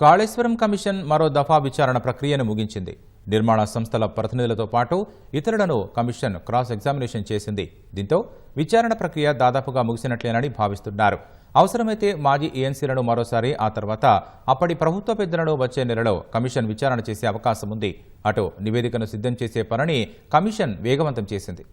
Kaleshwaram commission మరో దఫా విచారణ ప్రక్రియను ముగించింది. నిర్మాణ సంస్థల ప్రతినిధులతో పాటు ఇతరులను కమిషన్ క్రాస్ ఎగ్జామినేషన్ చేసింది. దీంతో విచారణ ప్రక్రియ దాదాపుగా ముగిసినట్లేనని భావిస్తున్నారు. అవసరమైతే మాజీ ఏఎన్సీలను మరోసారి ఆ తర్వాత అప్పటి ప్రభుత్వ పెద్దలను వచ్చే నెలలో కమిషన్ విచారణ చేసే అవకాశం ఉంది అటు నివేదికను సిద్ధం చేసే పనిని కమిషన్ వేగవంతం చేసింది.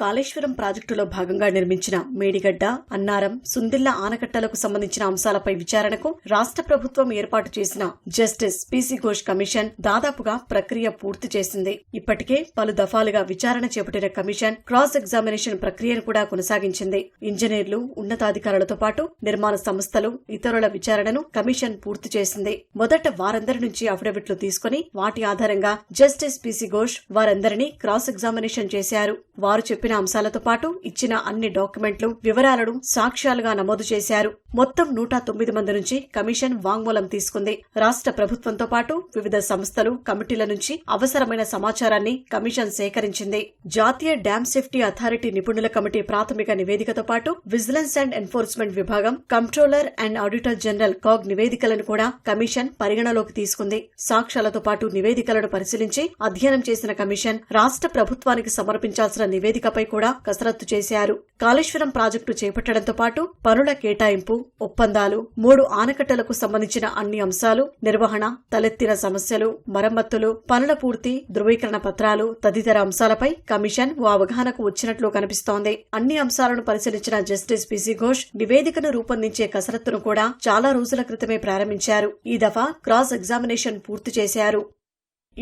కాళేశ్వరం ప్రాజెక్టులో భాగంగా నిర్మించిన మేడిగడ్డ అన్నారం సుందిల్ల ఆనకట్టలకు సంబంధించిన అంశాలపై విచారణకు రాష్ట్ర ప్రభుత్వం ఏర్పాటు చేసిన జస్టిస్ పీసీ ఘోష్ కమిషన్ దాదాపుగా ప్రక్రియ పూర్తి చేసింది. ఇప్పటికే పలు దఫాలుగా విచారణ చేపట్టిన కమిషన్ క్రాస్ ఎగ్జామినేషన్ ప్రక్రియను కూడా కొనసాగించింది. ఇంజనీర్లు ఉన్నతాధికారులతో పాటు నిర్మాణ సంస్థలు ఇతరుల విచారణను కమిషన్ పూర్తి చేసింది. మొదట వారందరి నుంచి అఫిడవిట్లు తీసుకుని వాటి ఆధారంగా జస్టిస్ పీసీ ఘోష్ వారందరినీ క్రాస్ ఎగ్జామినేషన్ చేశారు. వారు చెప్పిన అంశాలతో పాటు ఇచ్చిన అన్ని డాక్యుమెంట్లు వివరాలను సాక్ష్యాలుగా నమోదు చేశారు. మొత్తం నూట తొమ్మిది మంది నుంచి కమిషన్ వాంగ్మూలం తీసుకుంది. రాష్ట్ర ప్రభుత్వంతో పాటు వివిధ సంస్థలు కమిటీల నుంచి అవసరమైన సమాచారాన్ని కమిషన్ సేకరించింది. జాతీయ డ్యామ్ సేఫ్టీ అథారిటీ నిపుణుల కమిటీ ప్రాథమిక నివేదికతో పాటు విజిలెన్స్ అండ్ ఎన్ఫోర్స్మెంట్ విభాగం controller and auditor general CAG నివేదికలను కూడా కమిషన్ పరిగణలోకి తీసుకుంది. సాక్ష్యాలతో పాటు నివేదికలను పరిశీలించి అధ్యయనం చేసిన కమిషన్ రాష్ట్ర ప్రభుత్వానికి సమర్పించాల్సిన నివేదికపై కూడా కసరత్తు చేశారు. కాళేశ్వరం ప్రాజెక్టు చేపట్టడంతో పాటు పనుల కేటాయింపు ఒప్పందాలు మూడు ఆనకట్టలకు సంబంధించిన అన్ని అంశాలు నిర్వహణ తలెత్తిన సమస్యలు మరమ్మతులు పనుల పూర్తి ధృవీకరణ పత్రాలు తదితర అంశాలపై కమిషన్ ఓ అవగాహనకు వచ్చినట్లు కనిపిస్తోంది. అన్ని అంశాలను పరిశీలించిన జస్టిస్ పిసి ఘోష్ నివేదికను రూపొందించే కసరత్తును కూడా చాలా రోజుల క్రితమే ప్రారంభించారు. ఈ దఫా క్రాస్ ఎగ్జామినేషన్ పూర్తి చేశారు.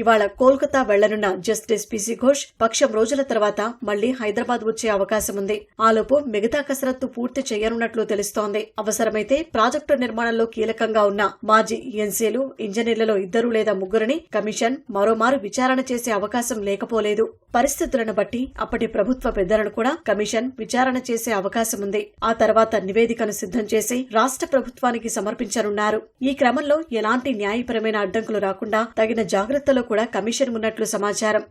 ఇవాళ కోల్కతా వెళ్ళనున్న జస్టిస్ పిసి ఘోష్ పక్షం రోజుల తర్వాత మళ్ళీ హైదరాబాద్ వచ్చే అవకాశం ఉంది. ఆలోపు మిగతా కసరత్తు పూర్తి చేయనున్నట్లు తెలుస్తోంది. అవసరమైతే ప్రాజెక్టు నిర్మాణంలో కీలకంగా ఉన్న మాజీ ఎన్సీలు ఇంజనీర్లలో ఇద్దరు లేదా ముగ్గురిని కమిషన్ మరోమారు విచారణ చేసే అవకాశం లేకపోలేదు. పరిస్థితులను బట్టి అప్పటి ప్రభుత్వ పెద్దలను కూడా కమిషన్ విచారణ చేసే అవకాశం ఉంది. ఆ తర్వాత నివేదికను సిద్ధం చేసి రాష్ట్ర ప్రభుత్వానికి సమర్పించనున్నారు. ఈ క్రమంలో ఎలాంటి న్యాయపరమైన అడ్డంకులు రాకుండా తగిన జాగ్రత్తలు కూడా కమిషన్ ఉన్నట్లు సమాచారం.